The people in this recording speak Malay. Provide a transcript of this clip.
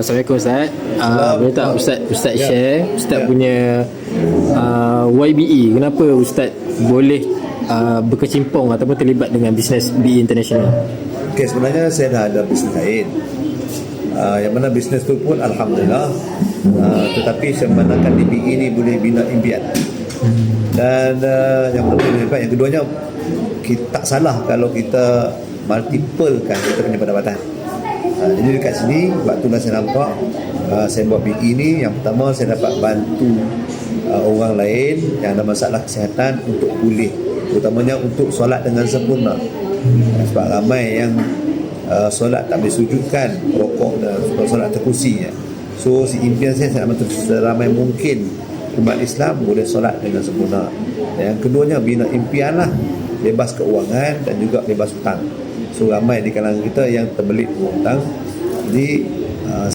Assalamualaikum Ustaz. Uh, boleh tak Ustaz Ustaz Ya. share Ustaz Ya. punya uh, YBE kenapa Ustaz boleh uh, berkecimpung ataupun terlibat dengan bisnes BE International? Okey, sebenarnya saya dah ada bisnes lain. Uh, yang mana bisnes tu pun Alhamdulillah uh, Tetapi sebenarnya di BI ini boleh bina impian Dan uh, yang pertama Yang keduanya kita, Tak salah kalau kita Multiplekan kita punya pendapatan Jadi dekat sini Waktu lah saya nampak uh, Saya buat BI ini Yang pertama saya dapat bantu uh, Orang lain Yang ada masalah kesihatan Untuk pulih. Terutamanya untuk solat dengan sempurna. Sebab ramai yang uh, solat tak boleh sujudkan rokok dan solat terkursi ya. so si impian saya saya nak seramai mungkin umat Islam boleh solat dengan sempurna. Yang keduanya bina impian lah. Bebas keuangan dan juga bebas hutang so ramai di kalangan kita yang terbelit hutang jadi uh,